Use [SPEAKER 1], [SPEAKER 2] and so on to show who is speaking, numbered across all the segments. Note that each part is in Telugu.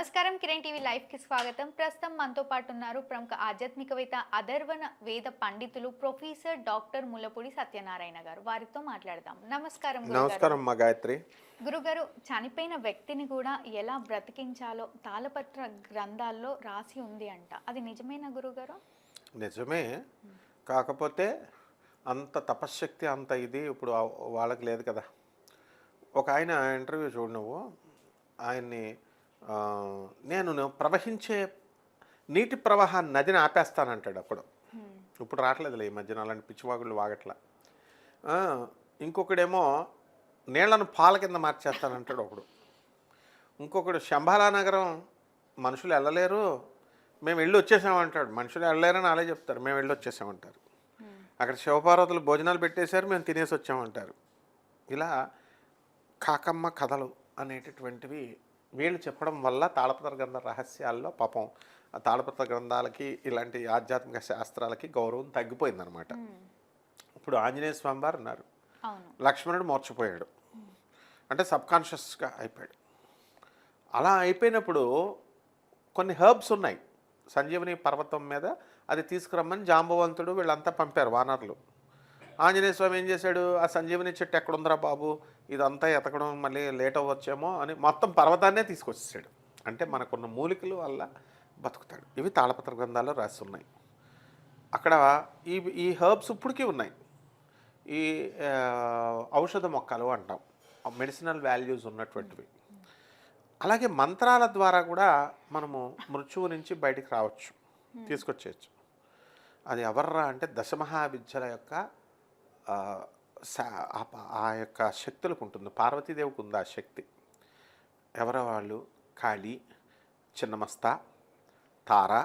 [SPEAKER 1] నమస్కారం కిరణ్ టీవీ లైవ్కి స్వాగతం. ప్రస్తుతం మనతో పాటు ఉన్నారు ప్రముఖ ఆధ్యాత్మికవేత్త అధర్వణ వేద పండితులు ప్రొఫెసర్ డాక్టర్ ముల్లపూడి సత్యనారాయణ గారు. వారితో మాట్లాడదాం. నమస్కారం గురుగారు.
[SPEAKER 2] నమస్కారం మా గాయత్రి.
[SPEAKER 1] గురుగారు చనిపోయిన వ్యక్తిని కూడా ఎలా బ్రతికించాలో తాళపత్ర గ్రంథాల్లో రాసి ఉంది అంట. అది నిజమేనా గురుగారు?
[SPEAKER 2] నిజమే. కాకపోతే అంత తపశ్శక్తి అంత ఇది ఇప్పుడు వాళ్ళకి లేదు కదా. ఒక ఆయన ఇంటర్వ్యూ చూడు నువ్వు. ఆయన్ని నేను ప్రవహించే నీటి ప్రవాహ నదిని ఆపేస్తానంటాడు అప్పుడు. ఇప్పుడు రావట్లేదులే ఈ మధ్యన అలాంటి పిచ్చివాగుళ్ళు వాగట్ల. ఇంకొకడేమో నీళ్ళను పాల కింద మార్చేస్తానంటాడు ఒకడు. ఇంకొకడు శంబాలా నగరం మనుషులు వెళ్ళలేరు మేము వెళ్ళి వచ్చేసామంటాడు. మనుషులు వెళ్ళలేరని అలా చెప్తారు మేము వెళ్ళి వచ్చేసామంటారు. అక్కడ శివపార్వతులు భోజనాలు పెట్టేశారు మేము తినేసి వచ్చామంటారు. ఇలా కాకమ్మ కథలు అనేటటువంటివి వీళ్ళు చెప్పడం వల్ల తాళపత్ర గ్రంథ రహస్యాల్లో పాపం ఆ తాళపత్ర గ్రంథాలకి ఇలాంటి ఆధ్యాత్మిక శాస్త్రాలకి గౌరవం తగ్గిపోయిందనమాట ఇప్పుడు ఆంజనేయ స్వామి వారు ఉన్నారు. లక్ష్మణుడు మోర్చిపోయాడు. అంటే సబ్కాన్షియస్గా అయిపోయాడు. అలా అయిపోయినప్పుడు కొన్ని హర్బ్స్ ఉన్నాయి. సంజీవని పర్వతం మీద అది తీసుకురమ్మని జాంబవంతుడు వీళ్ళంతా పంపారు వానరులు. ఆంజనేయ స్వామి ఏం చేశాడు? ఆ సంజీవని చెట్టు ఎక్కడుందిరా బాబు? ఇదంతా ఎతకడం మళ్ళీ లేట్ అవ్వచ్చేమో అని మొత్తం పర్వతాన్నే తీసుకొచ్చేసాడు. అంటే మనకున్న మూలికలు వల్ల బతుకుతాడు. ఇవి తాళపత్ర గ్రంథాల్లో రాసి ఉన్నాయి. అక్కడ ఈ ఈ హర్బ్స్ ఇప్పటికీ ఉన్నాయి. ఈ ఔషధ మొక్కలు అంటాం. మెడిసినల్ వాల్యూస్ ఉన్నటువంటివి. అలాగే మంత్రాల ద్వారా కూడా మనము మృత్యువు నుంచి బయటికి రావచ్చు. తీసుకొచ్చేయచ్చు. అది ఎవర్రా అంటే దశమహావిద్యల యొక్క ఆ, యొక్క శక్తులకు ఉంటుంది. పార్వతీదేవికి ఉంది ఆ శక్తి. ఎవర వాళ్ళు కాళీ చిన్నమస్త తార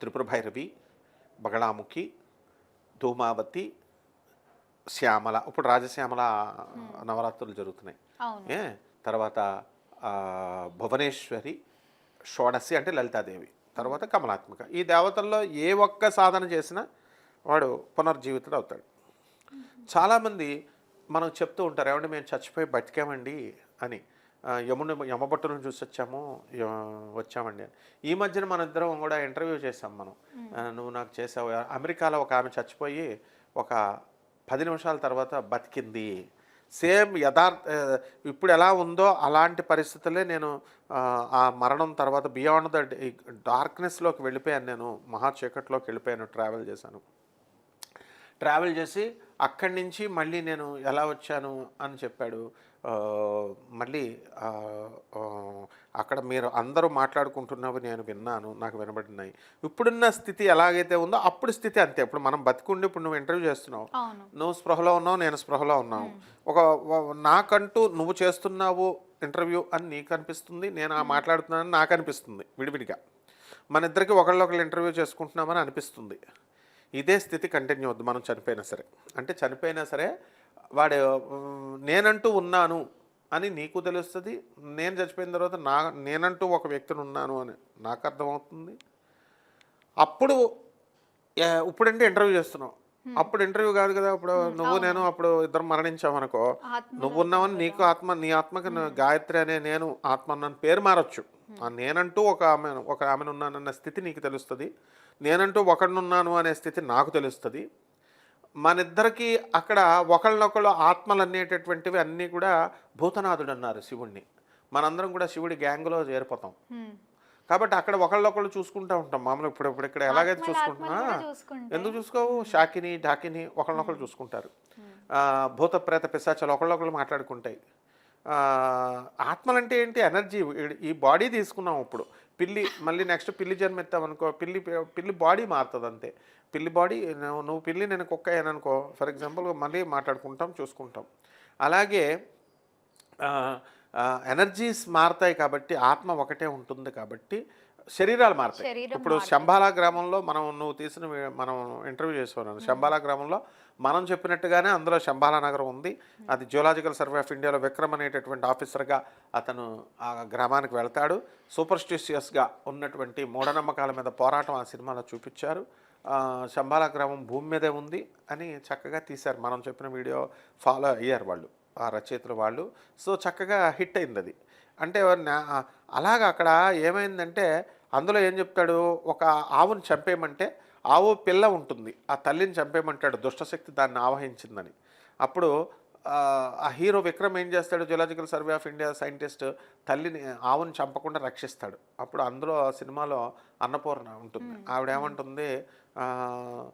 [SPEAKER 2] త్రిపుర భైరవి బగళాముఖి ధూమావతి శ్యామల. ఇప్పుడు రాజశ్యామల నవరాత్రులు జరుగుతున్నాయి. తర్వాత భువనేశ్వరి షోడసి అంటే లలితాదేవి. తర్వాత కమలాత్మక. ఈ దేవతల్లో ఏ ఒక్క సాధన చేసినా వాడు పునర్జీవితుడు అవుతాడు. చాలామంది మనం చెప్తూ ఉంటారు ఏమంటే మేము చచ్చిపోయి బతికామండి అని. యముని యమభట్టును చూసి వచ్చాము వచ్చామండి అని. ఈ మధ్యన మన ఇద్దరం కూడా ఇంటర్వ్యూ చేసాం మనం. నువ్వు నాకు చేసావు అమెరికాలో ఒక ఆమె చచ్చిపోయి ఒక పది నిమిషాల తర్వాత బతికింది. సేమ్ యథార్థ ఇప్పుడు ఎలా ఉందో అలాంటి పరిస్థితులే నేను ఆ, ఆ మరణం తర్వాత బియాండ్ ద డార్క్నెస్లోకి వెళ్ళిపోయాను నేను మహా చీకట్లోకి వెళ్ళిపోయాను ట్రావెల్ చేశాను. ట్రావెల్ చేసి అక్కడి నుంచి మళ్ళీ నేను ఎలా వచ్చాను అని చెప్పాడు. మళ్ళీ అక్కడ మీరు అందరూ మాట్లాడుకుంటున్నవి నేను విన్నాను నాకు వినబడినాయి. ఇప్పుడున్న స్థితి ఎలాగైతే ఉందో అప్పుడు స్థితి అంతే. ఇప్పుడు మనం బతికుండి ఇప్పుడు నువ్వు ఇంటర్వ్యూ చేస్తున్నావు. నువ్వు స్పృహలో ఉన్నావు నేను స్పృహలో ఉన్నావు. ఒక నాకంటూ నువ్వు చేస్తున్నావు ఇంటర్వ్యూ అని నీకు అనిపిస్తుంది నేను ఆ మాట్లాడుతున్నానని నాకు అనిపిస్తుంది విడివిడిగా. మన ఇద్దరికి ఒకళ్ళొకళ్ళు ఇంటర్వ్యూ చేసుకుంటున్నామని అనిపిస్తుంది. ఇదే స్థితి కంటిన్యూ అవుద్ది మనం చనిపోయినా సరే. అంటే చనిపోయినా సరే వాడు నేనంటూ ఉన్నాను అని నీకు తెలుస్తుంది నేను చచ్చిపోయిన తర్వాత నా నేనంటూ ఒక వ్యక్తిని ఉన్నాను అని నాకు అర్థమవుతుంది. అప్పుడు ఇప్పుడంటే ఇంటర్వ్యూ చేస్తున్నావు. అప్పుడు ఇంటర్వ్యూ కాదు కదా అప్పుడు నువ్వు నేను అప్పుడు ఇద్దరు మరణించామనుకో
[SPEAKER 1] ఆత్మ
[SPEAKER 2] నువ్వు ఉన్నావని నీకు ఆత్మ నీ ఆత్మకి గాయత్రి అనే నేను ఆత్మ అన్న పేరు మారచ్చు. నేనంటూ ఒక ఆమె ఒక ఆమెను ఉన్నానన్న స్థితి నీకు తెలుస్తుంది. నేనంటూ ఒకడినున్నాను అనే స్థితి నాకు తెలుస్తుంది. మనిద్దరికి అక్కడ ఒకళ్ళనొకళ్ళు ఆత్మలు అనేటటువంటివి అన్నీ కూడా భూతనాథుడు అన్నారు శివుణ్ణి. మనందరం కూడా శివుడి గ్యాంగ్లో చేరిపోతాం. కాబట్టి అక్కడ ఒకళ్ళొకళ్ళు చూసుకుంటూ ఉంటాం. మామూలుగా ఇప్పుడు ఇప్పుడు ఇక్కడ ఎలాగైతే చూసుకుంటున్నా. ఎందుకు చూసుకోవు? షాకిని ఢాకిని ఒకళ్ళనొకళ్ళు చూసుకుంటారు. భూత ప్రేత పిశాచాలు ఒకళ్ళొకళ్ళు మాట్లాడుకుంటాయి. ఆత్మలంటే ఏంటి? ఎనర్జీ. ఈ బాడీ తీసుకున్నాం ఇప్పుడు. పిల్లి మళ్ళీ నెక్స్ట్ పిల్లి జన్మ ఎత్తామనుకో పిల్లి పిల్లి బాడీ మారుతుంది అంతే. పిల్లి బాడీ నువ్వు పిల్లి నేను కుక్క అయ్యాననుకో ఫర్ ఎగ్జాంపుల్ మళ్ళీ మాట్లాడుకుంటాం చూసుకుంటాం. అలాగే ఎనర్జీస్ మారుతాయి కాబట్టి ఆత్మ ఒకటే ఉంటుంది కాబట్టి శరీరాలు మారుతాయి. ఇప్పుడు శంబాలా గ్రామంలో మనం నువ్వు తీసిన మనం ఇంటర్వ్యూ చేసుకున్నాను శంబాలా గ్రామంలో మనం చెప్పినట్టుగానే అందులో శంబాలా నగరం ఉంది. అది జియోలాజికల్ సర్వే ఆఫ్ ఇండియాలో విక్రమ్ అనేటటువంటి ఆఫీసర్గా అతను ఆ గ్రామానికి వెళ్తాడు. సూపర్స్టిషియస్గా ఉన్నటువంటి మూఢనమ్మకాల మీద పోరాటం ఆ సినిమాలో చూపించారు. శంబాలా గ్రామం భూమి మీదే ఉంది అని చక్కగా తీశారు. మనం చెప్పిన వీడియో ఫాలో అయ్యారు వాళ్ళు. ఆ రచయితలు వాళ్ళు. సో చక్కగా హిట్ అయింది అది అంటే అలాగ అక్కడ ఏమైందంటే అందులో ఏం చెప్తాడు? ఒక ఆవును చంపేయమంటే ఆవు పిల్ల ఉంటుంది. ఆ తల్లిని చంపేయమంటాడు దుష్టశక్తి దాన్ని ఆవహించిందని. అప్పుడు ఆ, హీరో విక్రమ్ ఏం చేస్తాడు? Zoological survey of India scientist తల్లిని ఆవుని చంపకుండా రక్షిస్తాడు. అప్పుడు అందులో ఆ సినిమాలో అన్నపూర్ణ ఉంటుంది. ఆవిడ ఏమంటుంది? ఆ, ఆ,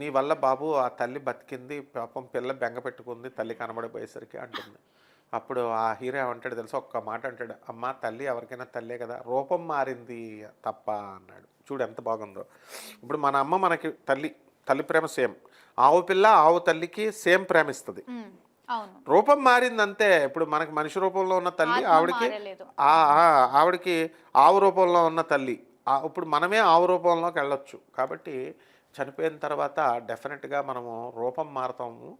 [SPEAKER 2] నీ వల్ల బాబు ఆ తల్లి బతికింది పాపం పిల్ల బెంగ పెట్టుకుంది తల్లి కనబడిపోయేసరికి అంటుంది. అప్పుడు ఆ హీరో ఏమంటాడు తెలుసా? ఒక్క మాట అంటాడు. అమ్మ తల్లి ఎవరికైనా తల్లే కదా రూపం మారింది తప్ప అన్నాడు. చూడు ఎంత బాగుందో. ఇప్పుడు మన అమ్మ మనకి తల్లి తల్లి ప్రేమ సేమ్. ఆవు పిల్ల ఆవు తల్లికి సేమ్ ప్రేమ ఇస్తుంది రూపం మారింది అంతే ఇప్పుడు మనకి మనిషి రూపంలో ఉన్న తల్లి ఆవిడకి ఆవిడకి ఆవు రూపంలో ఉన్న తల్లి. ఇప్పుడు మనమే ఆవు రూపంలోకి వెళ్ళొచ్చు. కాబట్టి చనిపోయిన తర్వాత డెఫినెట్గా మనము రూపం మారుతాము.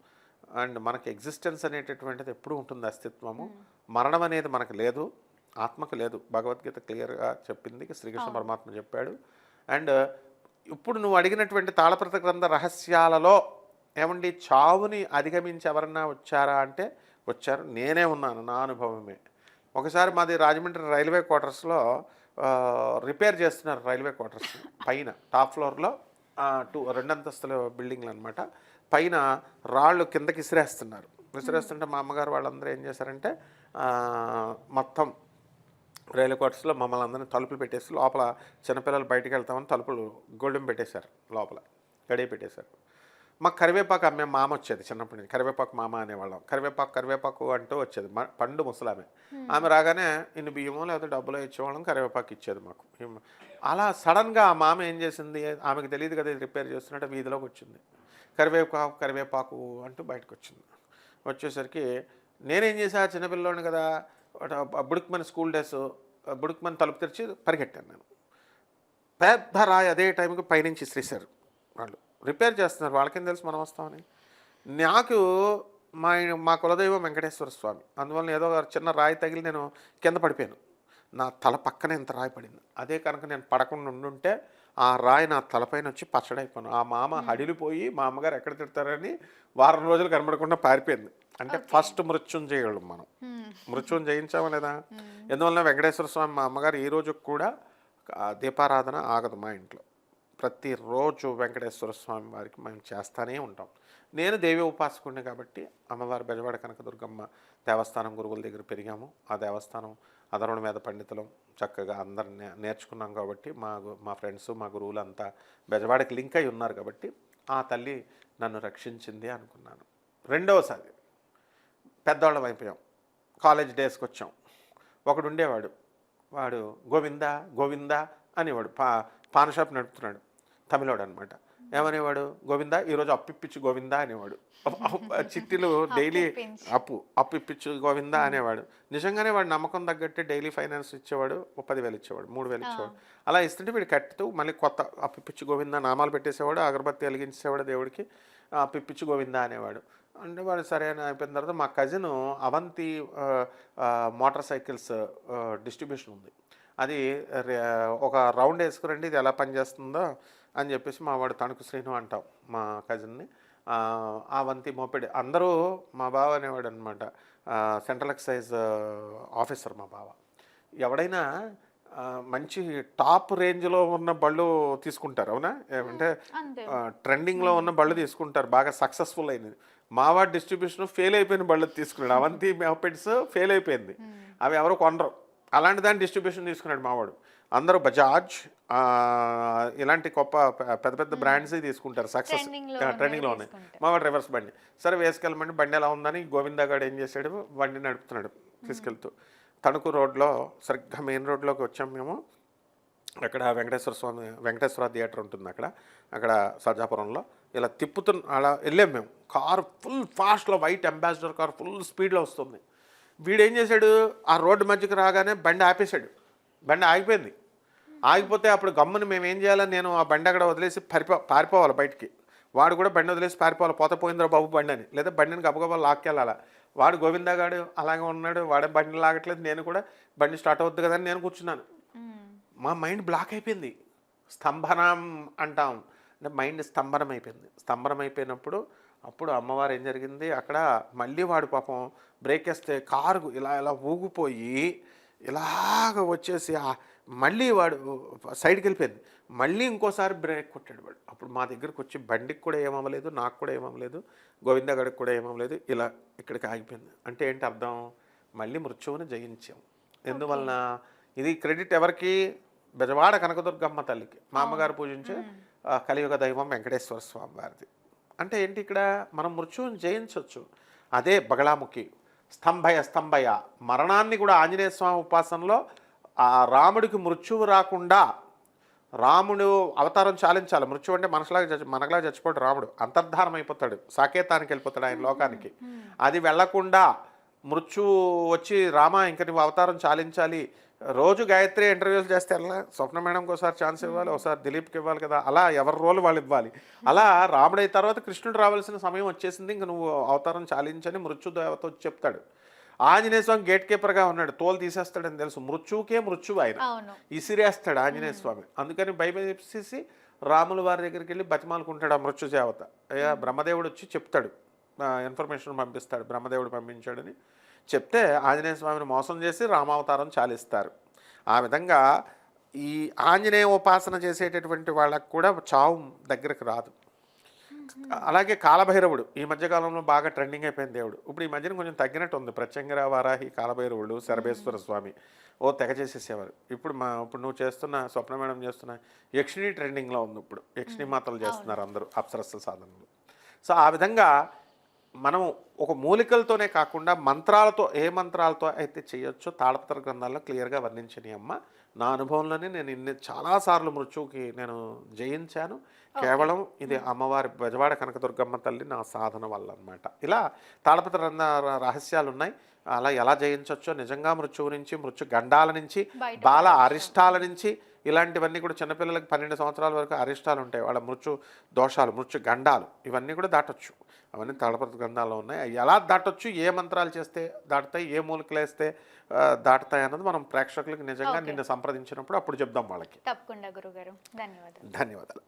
[SPEAKER 2] అండ్ మనకి ఎగ్జిస్టెన్స్ అనేటటువంటిది ఎప్పుడు ఉంటుంది అస్తిత్వము. మరణం అనేది మనకు లేదు. ఆత్మకు లేదు. భగవద్గీత క్లియర్గా చెప్పింది శ్రీకృష్ణ పరమాత్మ చెప్పాడు. అండ్ ఇప్పుడు నువ్వు అడిగినటువంటి తాళప్రత గ్రంథ రహస్యాలలో ఏమండి? చావుని అధిగమించి ఎవరన్నా వచ్చారా అంటే వచ్చారు. నేనే ఉన్నాను నా అనుభవమే. ఒకసారి మాది రాజమండ్రి రైల్వే క్వార్టర్స్లో రిపేర్ చేస్తున్నారు రైల్వే క్వార్టర్స్ పైన టాప్ ఫ్లోర్లో. టూ రెండంతస్తుల బిల్డింగ్లు అనమాట పైన రాళ్ళు కిందకి ఇసిరేస్తున్నారు. విసిరేస్తుంటే మా అమ్మగారు వాళ్ళందరూ ఏం చేశారంటే మొత్తం రైలు క్వార్టర్స్లో మమ్మల్ని అందరినీ తలుపులు పెట్టేసి లోపల చిన్నపిల్లలు బయటకు వెళ్తామని తలుపులు గోల్డెన్ పెట్టేశారు లోపల గడియ పెట్టేశారు. మాకు కరివేపాకు అమ్మే మామ వచ్చేది చిన్నప్పటి నుంచి. కరివేపాకు మామ అనేవాళ్ళం. కరివేపాకు కరివేపాకు అంటూ వచ్చేది. పండు ముసలామె. ఆమె రాగానే ఇన్ని బియ్యమో లేకపోతే డబ్బులో ఇచ్చేవాళ్ళం కరివేపాకు ఇచ్చేది మాకు. అలా సడన్గా ఆ మామ ఏం చేసింది? ఆమెకు తెలియదు కదా ఇది రిపేర్ చేస్తున్నట్టు వీధిలోకి వచ్చింది. కరివేపాకు కరివేపాకు అంటూ బయటకు వచ్చింది. వచ్చేసరికి నేనేం చేశా? చిన్నపిల్లోని కదా బుడుక్మన్ స్కూల్ డేస్ బుడుక్మన్ తలుపు తెరిచి పరిగెట్టాను నేను. పెద్ద రాయి అదే టైంకి పైనుంచి ఇసిరేశారు వాళ్ళు. రిపేర్ చేస్తున్నారు. వాళ్ళకేం తెలుసు మనం వస్తామని. నాకు మా మా కులదైవం వెంకటేశ్వర స్వామి. అందువల్ల ఏదో ఒక చిన్న రాయి తగిలి నేను కింద పడిపోయాను. నా తల పక్కనే ఇంత రాయి పడింది. అదే కనుక నేను పడకుండా ఉండుంటే ఆ రాయి నా తలపైన వచ్చి పచ్చడైపోయాను ఆ మామ హడిలిపోయి మా అమ్మగారు ఎక్కడ తిడతారని వారం రోజులు కనబడకుండా పారిపోయింది. అంటే ఫస్ట్ మృత్యుంజయుడు మనం. మృత్యుం జయించామా లేదా? ఎందువల్ల వెంకటేశ్వర స్వామి మా అమ్మగారు ఈ రోజు కూడా దీపారాధన ఆగదు మా ఇంట్లో. ప్రతిరోజు వెంకటేశ్వర స్వామి వారికి మేము చేస్తూనే ఉంటాం. నేను దేవి ఉపాసకుడిని కాబట్టి అమ్మవారి బెజవాడ కనకదుర్గమ్మ దేవస్థానం గురువుల దగ్గర పెరిగాము. ఆ దేవస్థానం అదరుణ మీద పండితులం చక్కగా అందరు నేర్చుకున్నాం కాబట్టి మా గు- మా ఫ్రెండ్స్ మా గురువులు అంతా బెజవాడకి లింక్ అయి ఉన్నారు కాబట్టి ఆ తల్లి నన్ను రక్షించింది అనుకున్నాను. రెండవసారి పెద్దవాళ్ళం అయిపోయాం. కాలేజ్ డేస్కి వచ్చాం. ఒకడు ఉండేవాడు వాడు గోవిందా గోవిందా అనేవాడు. పా పాన్ షాప్ నడుపుతున్నాడు. తమిళవాడు అనమాట ఏమనేవాడు? గోవిందా? ఈరోజు అప్పిప్పిచ్చు గోవిందా అనేవాడు. చిట్టీలు డైలీ
[SPEAKER 1] అప్పిప్పించు.
[SPEAKER 2] అప్పు అప్పు ఇప్పించు గోవిందా అనేవాడు. నిజంగానే వాడు నమ్మకం తగ్గట్టు డైలీ ఫైనాన్స్ ఇచ్చేవాడు పదివేలు ఇచ్చేవాడు మూడు వేలు ఇచ్చేవాడు. అలా ఇస్తుంటే వీడు కట్టుతూ మళ్ళీ కొత్త అప్పు ఇప్పించు గోవిందా నామాలు పెట్టేసేవాడు అగరబత్తి వెలిగించేవాడు దేవుడికి ఆ, అప్పు ఇప్పించు గోవిందా అనేవాడు. అంటే వాడు సరే అని అయిపోయిన తర్వాత మా cousin Avanti motorcycles distribution ఉంది. అది ఒక రౌండ్ వేసుకురండి ఇది ఎలా పనిచేస్తుందో. అని చెప్పేసి మా వాడు తణుకు శ్రీను అంటాం మా కజిన్ని ఆ, వంతి మోపెడ్. అందరూ మా బావ అనేవాడు అనమాట సెంట్రల్ ఎక్సైజ్ ఆఫీసర్ మా బావ. ఎవడైనా మంచి టాప్ రేంజ్లో ఉన్న బళ్ళు తీసుకుంటారు అవునా? ఏమంటే ట్రెండింగ్లో ఉన్న బళ్ళు తీసుకుంటారు బాగా సక్సెస్ఫుల్ అయింది మావాడ్ డిస్ట్రిబ్యూషన్ ఫెయిల్ అయిపోయిన బళ్ళు తీసుకున్నాడు. అవంతి మెహపెట్స్ ఫెయిల్ అయిపోయింది. అవి ఎవరు కొనరు. అలాంటి దాని డిస్ట్రిబ్యూషన్ తీసుకున్నాడు మావాడు అందరూ బజాజ్ ఇలాంటి గొప్ప పెద్ద పెద్ద బ్రాండ్స్ తీసుకుంటారు? సక్సెస్. ట్రెండింగ్లో ఉన్నాయి. మావాడు రివర్స్ బండి. సరే వేసుకెళ్ళమండి బండి ఎలా ఉందని గోవిందా గారు ఏం చేశాడు? బండి నడుపుతున్నాడు తీసుకెళ్తూ. తణుకు రోడ్లో సరిగ్గా మెయిన్ రోడ్లోకి వచ్చాం మేము. అక్కడ వెంకటేశ్వర స్వామి వెంకటేశ్వర థియేటర్ ఉంటుంది అక్కడ. అక్కడ సర్జాపురంలో. ఇలా తిప్పుతు అలా వెళ్ళాం మేము. కారు ఫుల్ ఫాస్ట్లో వైట్ అంబాసిడర్ కార్ ఫుల్ స్పీడ్లో వస్తుంది. వీడేం చేశాడు? ఆ రోడ్డు మధ్యకి రాగానే బండి ఆపేశాడు. బండి ఆగిపోయింది. ఆగిపోతే అప్పుడు గమ్ముని మేము ఏం చేయాలని నేను ఆ బండి అక్కడ వదిలేసి పరిపో పారిపోవాలి బయటికి. వాడు కూడా బండి వదిలేసి పారిపోవాలి. పోత పోయిందిరా బాబు బండి అని. లేదా బండిని గబగబా లాక్కెళ్ళాలా. వాడు గోవిందగాడు అలాగే ఉన్నాడు. వాడే బండి లాగట్లేదు. నేను కూడా బండి స్టార్ట్ అవుద్ది కదా నేను కూర్చున్నాను. మా మైండ్ బ్లాక్ అయిపోయింది. స్తంభనం అంటాం. అంటే మైండ్ స్తంభనం అయిపోయింది. స్తంభనం అయిపోయినప్పుడు అప్పుడు అమ్మవారు ఏం జరిగింది? అక్కడ మళ్ళీ వాడు పాపం బ్రేక్ వేస్తే కారు ఇలా ఇలా ఊగిపోయి ఇలాగ వచ్చేసి ఆ మళ్ళీ వాడు సైడ్కి వెళ్ళిపోయింది మళ్ళీ ఇంకోసారి బ్రేక్ కొట్టాడు వాడు. అప్పుడు మా దగ్గరకు వచ్చి బండికి కూడా ఏమవ్వలేదు నాకు కూడా ఏమవ్వలేదు గోవింద గడికి కూడా ఏమవ్వలేదు ఇలా ఇక్కడికి ఆగిపోయింది. అంటే ఏంటి అర్థం? మళ్ళీ మృత్యువుని జయించాం. ఎందువలన? ఇది క్రెడిట్ ఎవరికి? బెజవాడ కనకదుర్గమ్మ తల్లికి. మా అమ్మగారు పూజించే కలియుగ దైవం వెంకటేశ్వర స్వామి వారిది అంటే ఏంటి ఇక్కడ? మనం మృత్యువుని జయించవచ్చు అదే బగళాముఖి. స్తంభయ స్తంభయ. మరణాన్ని కూడా ఆంజనేయ స్వామి ఉపాసనలో ఆ రాముడికి మృత్యువు రాకుండా రాముడు అవతారం చాలించాలి. మృత్యు అంటే మనసులాగా చచ్చి మనకులాగా చచ్చిపోడు రాముడు. అంతర్ధానం అయిపోతాడు సాకేతానికి వెళ్ళిపోతాడు ఆయన లోకానికి. అది వెళ్ళకుండా మృత్యు వచ్చి రామ ఇంక నువ్వు అవతారం చాలించాలి. రోజు గాయత్రి ఇంటర్వ్యూలు చేస్తే ఎలా? స్వప్న మేడంకి ఒకసారి ఛాన్స్ ఇవ్వాలి ఒకసారి దిలీప్కి ఇవ్వాలి కదా. అలా ఎవరి రోల్ వాళ్ళు ఇవ్వాలి? అలా రాముడు అయిన తర్వాత కృష్ణుడు రావాల్సిన సమయం వచ్చేసింది. ఇంక నువ్వు అవతారం చాలించని మృత్యు దేవత వచ్చి చెప్తాడు. ఆంజనేయ స్వామి గేట్ కీపర్గా ఉన్నాడు. తోలు తీసేస్తాడని తెలుసు. మృత్యువుకే మృత్యువు ఆయన. ఇసిరేస్తాడు ఆంజనేయ స్వామి. అందుకని భయపేసేసి రాముల వారి దగ్గరికి వెళ్ళి బతిమాలుకుంటాడు ఆ మృత్యు దేవత. అయ్యా బ్రహ్మదేవుడు వచ్చి చెప్తాడు. ఇన్ఫర్మేషన్ పంపిస్తాడు బ్రహ్మదేవుడు పంపించాడని చెప్తే ఆంజనేయ స్వామిని మోసం చేసి రామావతారం చాలిస్తారు. ఆ విధంగా ఈ ఆంజనేయ ఉపాసన చేసేటటువంటి వాళ్ళకు కూడా చావు దగ్గరకు రాదు. అలాగే కాలభైరవుడు ఈ మధ్యకాలంలో బాగా ట్రెండింగ్ అయిపోయింది దేవుడు. ఇప్పుడు ఈ మధ్యన కొంచెం తగ్గినట్టు ఉంది. ప్రత్యంగర వారాహి కాలభైరవుడు శరభేశ్వర స్వామి. ఓ తెగ చేసేసేవారు. ఇప్పుడు మా ఇప్పుడు నువ్వు చేస్తున్న స్వప్న మేడం చేస్తున్న యక్షిణి ట్రెండింగ్లో ఉంది ఇప్పుడు. యక్షిణి మాతలు చేస్తున్నారు అందరూ అప్సరస్సు సాధనలు. సో ఆ విధంగా మనం ఒక మూలికలతోనే కాకుండా మంత్రాలతో ఏ మంత్రాలతో అయితే చేయొచ్చో తాళపత్ర గ్రంథాల్లో క్లియర్గా వర్ణించని అమ్మ. నా అనుభవంలోనే నేను ఇన్ని చాలాసార్లు మృత్యువుకి నేను జయించాను. కేవలం ఇది అమ్మవారి బెజవాడ కనకదుర్గమ్మ తల్లి నా సాధన వల్ల అనమాట ఇలా తాళపత్ర గ్రంథ రహస్యాలు ఉన్నాయి అలా ఎలా జయించవచ్చో నిజంగా మృత్యువు నుంచి మృత్యు గండాల నుంచి బాల అరిష్టాల నుంచి ఇలాంటివన్నీ కూడా చిన్నపిల్లలకి పన్నెండు సంవత్సరాల వరకు అరిష్టాలు ఉంటాయి. వాళ్ళ మృత్యు దోషాలు మృత్యు గండాలు ఇవన్నీ కూడా దాటొచ్చు. అవన్నీ తాళపత్ర గ్రంథాల్లో ఉన్నాయి. అవి ఎలా దాటొచ్చు ఏ మంత్రాలు చేస్తే దాటుతాయి ఏ మూలికలు వేస్తే దాటుతాయి అన్నది మనం ప్రేక్షకులకు నిజంగా. నిన్ను సంప్రదించినప్పుడు అప్పుడు చెప్దాం వాళ్ళకి.
[SPEAKER 1] తప్పకుండా గురుగారు. ధన్యవాదాలు.
[SPEAKER 2] ధన్యవాదాలు.